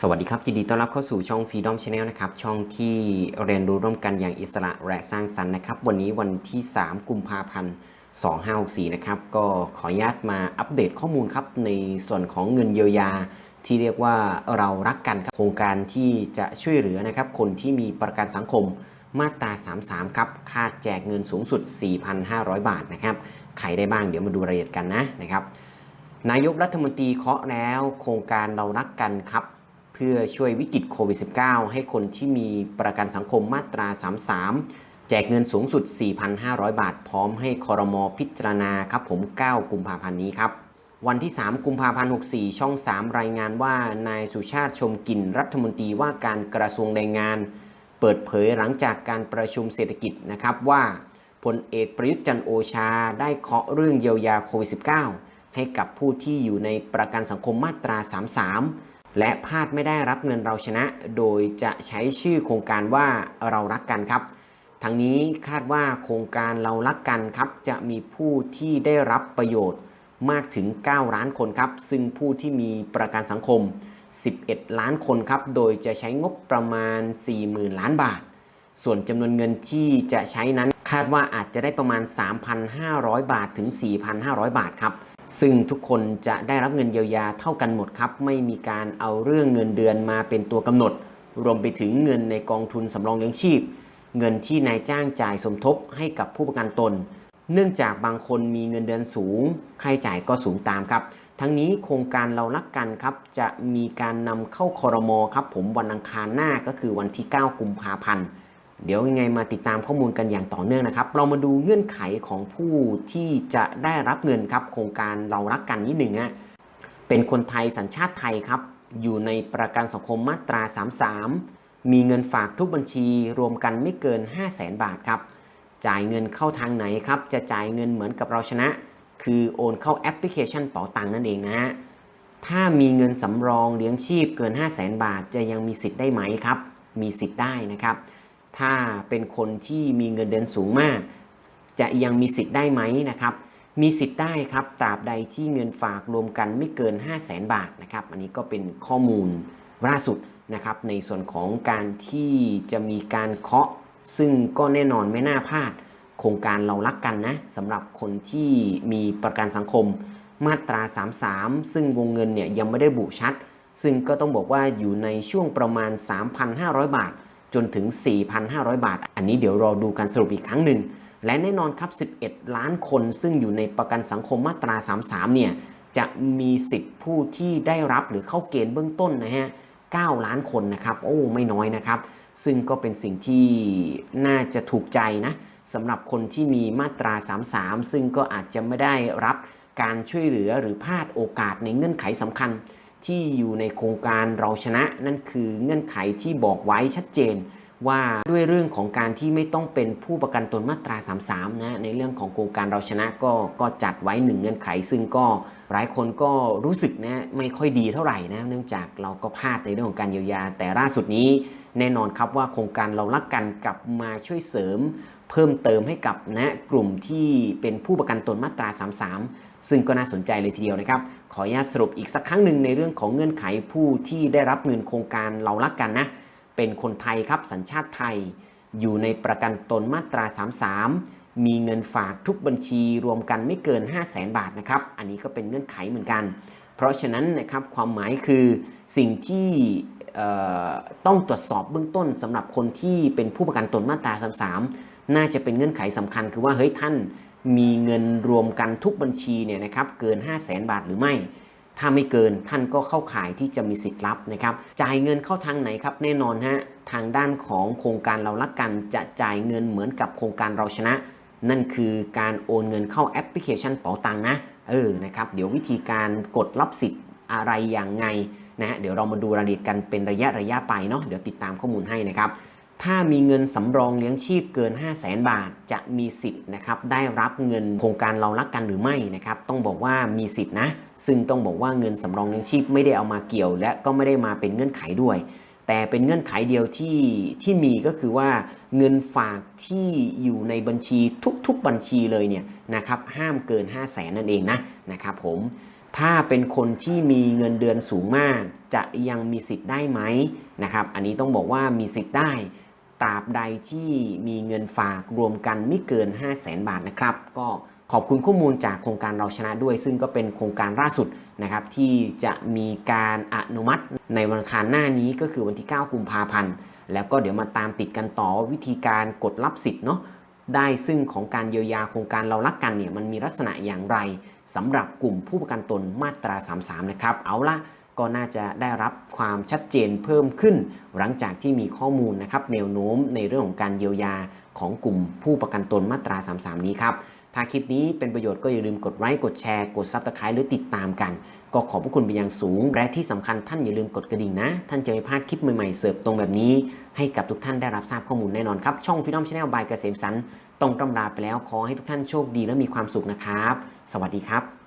สวัสดีครับยินดีต้อนรับเข้าสู่ช่อง Freedom Channel นะครับ ช่องที่เรียนรู้ร่วมกันอย่างอิสระและสร้างสรรค์นะครับ วันนี้วันที่ 3 กุมภาพันธ์ 2564 นะครับ ก็ขออนุญาตมาอัปเดตข้อมูลครับ ในส่วนของเงินเยียวยา ที่เรียกว่าเรารักกันครับ โครงการที่จะช่วยเหลือนะครับ คนที่มีประกันสังคมมาตรา 33 ครับคาดแจกเงินสูงสุด 4,500 บาทนะครับ ใครได้บ้างเดี๋ยวมาดูรายละเอียดกันนะนะครับ นายกรัฐมนตรีเคาะแล้ว โครงการเรารักกันครับ เพื่อช่วยวิกฤตโควิด -19 ให้คนที่มีประกันสังคมมาตรา 33 แจกเงินสูงสุด 4,500 บาท พร้อมให้คอรมอพิจารณาครับผม 9 กุมภาพันธ์นี้ครับ วันที่ 3 กุมภาพันธ์ 64 ช่อง 3 รายงานว่านายสุชาติชมกินรัฐมนตรีว่าการกระทรวงแรงงาน เปิดเผยหลังจากการประชุมเศรษฐกิจนะครับว่าพลเอกประยุทธ์จันโอชาได้เคาะเรื่องเยียวยาโควิด -19 ให้กับผู้ที่อยู่ในประกันสังคมมาตรา 33 และพลาดไม่ได้รับเงินเราชนะ โดยจะใช้ชื่อโครงการว่าเรารักกันครับ ทั้งนี้คาดว่าโครงการเรารักกันครับ จะมีผู้ที่ได้รับประโยชน์มากถึง 9 ล้านคนครับ ซึ่งผู้ที่มีประกันสังคม 11 ล้านคนครับ โดยจะใช้งบประมาณ 40,000 ล้านบาท ส่วนจำนวนเงินที่จะใช้นั้นคาดว่าอาจจะได้ประมาณ 3,500 บาทถึง 4,500 บาทครับ ซึ่งทุกคนจะได้รับเงินเยียวยาเท่ากันหมดครับ ไม่มีการเอาเรื่องเงินเดือนมาเป็นตัวกำหนด รวมไปถึงเงินในกองทุนสำรองเลี้ยงชีพ เงินที่นายจ้างจ่ายสมทบให้กับผู้ประกันตน เนื่องจากบางคนมีเงินเดือนสูง ค่าใช้จ่ายก็สูงตามครับ ทั้งนี้โครงการเรารักกันครับ จะมีการนำเข้าคอรมอครับ ผมวันอังคารหน้าก็คือวันที่ 9 กุมภาพันธ์ เดี๋ยวยังไงมาติดตามข้อมูลกันอย่างต่อเนื่องนะครับ เรามาดูเงื่อนไขของผู้ที่จะได้รับเงินครับโครงการเรารักกันนิดหนึ่งฮะเป็นคนไทยสัญชาติไทยครับ อยู่ในประกันสังคมมาตรา 33 มีเงินฝากทุกบัญชีรวมกันไม่เกิน 5 0 0แสนบาทครับ จ่ายเงินเข้าทางไหนครับ จะจ่ายเงินเหมือนกับเราชนะ คือโอนเข้าแอปพลิเคชันเป๋าตังนั่นเองนะฮะถ้ามีเงินสำรองเลี้ยงชีพเกิน 5 0 0แสนบาท จะยังมีสิทธิ์ได้ไหมครับ มีสิทธิ์ได้นะครับ ถ้าเป็นคนที่มีเงินเดือนสูงมาก จะยังมีสิทธิ์ได้ไหมนะครับมีสิทธิ์ได้ครับตราบใดที่เงินฝากรวมกันไม่เกิน 5 0 0แสนบาทนะครับอันนี้ก็เป็นข้อมูลล่าสุดนะครับในส่วนของการที่จะมีการเคาะ ซึ่งก็แน่นอนไม่น่าพลาด โครงการเรารักกันนะสำหรับคนที่มีประกันสังคม มาตรา 33 ซึ่งวงเงินเนี่ยยังไม่ได้บุชัด ซึ่งก็ต้องบอกว่าอยู่ในช่วงประมาณ 3,500 บาท จนถึง 4,500 บาท อันนี้เดี๋ยวรอดูการสรุปอีกครั้งหนึ่ง และแน่นอนครับ 11 ล้านคนซึ่งอยู่ในประกันสังคมมาตรา 33 เนี่ย จะมีสิทธิ์ผู้ที่ได้รับหรือเข้าเกณฑ์เบื้องต้นนะฮะ 9 ล้านคนนะครับ โอ้ ไม่น้อยนะครับ ซึ่งก็เป็นสิ่งที่น่าจะถูกใจนะสำหรับคนที่มีมาตรา 33 ซึ่งก็อาจจะไม่ได้รับการช่วยเหลือหรือพลาดโอกาสในเงื่อนไขสำคัญ ที่อยู่ในโครงการเราชนะ นั่นคือเงื่อนไขที่บอกไว้ชัดเจน ว่าด้วยเรื่องของการที่ไม่ต้องเป็นผู้ประกันตนมาตรา 33 นะในเรื่องของโครงการเราชนะก็ก็จัดไว้หนึ่งเงื่อนไข ซึ่งก็หลายคนก็รู้สึกนะไม่ค่อยดีเท่าไหร่นะเนื่องจากเราก็พลาดในเรื่องของการเยียวยา แต่ล่าสุดนี้แน่นอนครับว่าโครงการเรารักกันกลับมาช่วยเสริม เพิ่มเติมให้กับนะกลุ่มที่เป็นผู้ประกันตนมาตรา 33 ซึ่งก็น่าสนใจเลยทีเดียวนะครับ ขออนุญาตสรุปอีกสักครั้งหนึ่งในเรื่องของเงื่อนไขผู้ที่ได้รับเงินโครงการเรารักกันนะ เป็นคนไทยครับสัญชาติไทย อยู่ในประกันตนมาตรา 33 มีเงินฝากทุกบัญชีรวมกันไม่เกิน 5 0 0แสนบาทนะครับ อันนี้ก็เป็นเงื่อนไขเหมือนกัน เพราะฉะนั้นนะครับความหมายคือสิ่งที่ต้องตรวจสอบเบื้องต้นสำหรับคนที่เป็นผู้ประกันตนมาตรา 33 น่าจะเป็นเงื่อนไขสำคัญ คือว่าเฮ้ยท่านมีเงินรวมกันทุกบัญชีเนี่ยนะครับเกิน 5 0 0แสนบาทหรือไม่ ถ้าไม่เกินท่านก็เข้าข่ายที่จะมีสิทธิ์รับนะครับจ่ายเงินเข้าทางไหนครับแน่นอนฮะทางด้านของโครงการเรารักกันจะจ่ายเงินเหมือนกับโครงการเราชนะ นั่นคือการโอนเงินเข้าแอปพลิเคชันเป๋าตังนะเออนะครับเดี๋ยววิธีการกดรับสิทธิ์อะไรอย่างไงนะฮะเดี๋ยวเรามาดูรายละเอียดกันเป็นระยะระยะไปเนาะเดี๋ยวติดตามข้อมูลให้นะครับ ถ้ามีเงินสำรองเลี้ยงชีพเกิน 5 0 0แสนบาท จะมีสิทธิ์นะครับได้รับเงินโครงการเรารักกันหรือไม่นะครับต้องบอกว่ามีสิทธินะ ซึ่งต้องบอกว่าเงินสำรองเลี้ยงชีพไม่ได้เอามาเกี่ยว และก็ไม่ได้มาเป็นเงื่อนไขด้วย แต่เป็นเงื่อนไขเดียวที่ที่มีก็คือว่าเงินฝากที่อยู่ในบัญชีทุกๆบัญชีเลยเนี่ยนะครับห้ามเกิน 5 0 0แสนนั่นเองนะนะครับผมถ้าเป็นคนที่มีเงินเดือนสูงมาก จะยังมีสิทธิ์ได้ไหมนะครับ อันนี้ต้องบอกว่ามีสิทธิ์ได้ ตราบใดที่มีเงินฝากรวมกันไม่เกิน 5 0 0แสนบาทนะครับ ก็ขอบคุณข้อมูลจากโครงการเราชนะด้วย ซึ่งก็เป็นโครงการล่าสุดนะครับที่จะมีการอนุมัติในวันอังคารหน้านี้ก็คือวันที่ 9 กุมภาพันธ์ แล้วก็เดี๋ยวมาตามติดกันต่อวิธีการกดรับสิทธิ์เนาะได้ซึ่งของการเยียวยาโครงการเรารักกันเนี่ยมันมีลักษณะอย่างไรสำหรับกลุ่มผู้ประกันตนมาตรา 33 นะครับ เอาละ ก็น่าจะได้รับความชัดเจนเพิ่มขึ้น หลังจากที่มีข้อมูลนะครับแนวโน้มในเรื่องของการเยียวยาของกลุ่มผู้ประกันตนมาตรา 33 นี้ครับถ้าคลิปนี้เป็นประโยชน์ก็อย่าลืมกดไลค์กดแชร์กดซับสไครต์หรือติดตามกัน ก็ขอบพระคุณเป็นอย่างสูง และที่สำคัญท่านอย่าลืมกดกระดิ่งนะ ท่านจะไม่พลาดคลิปใหม่ๆ เสิร์ฟตรงแบบนี้ ให้กับทุกท่านได้รับทราบข้อมูลแน่นอนครับ ช่องฟินอมชาแนลบายเกษมสันต้องตำราไปแล้วขอให้ทุกท่านโชคดีและมีความสุขนะครับ สวัสดีครับ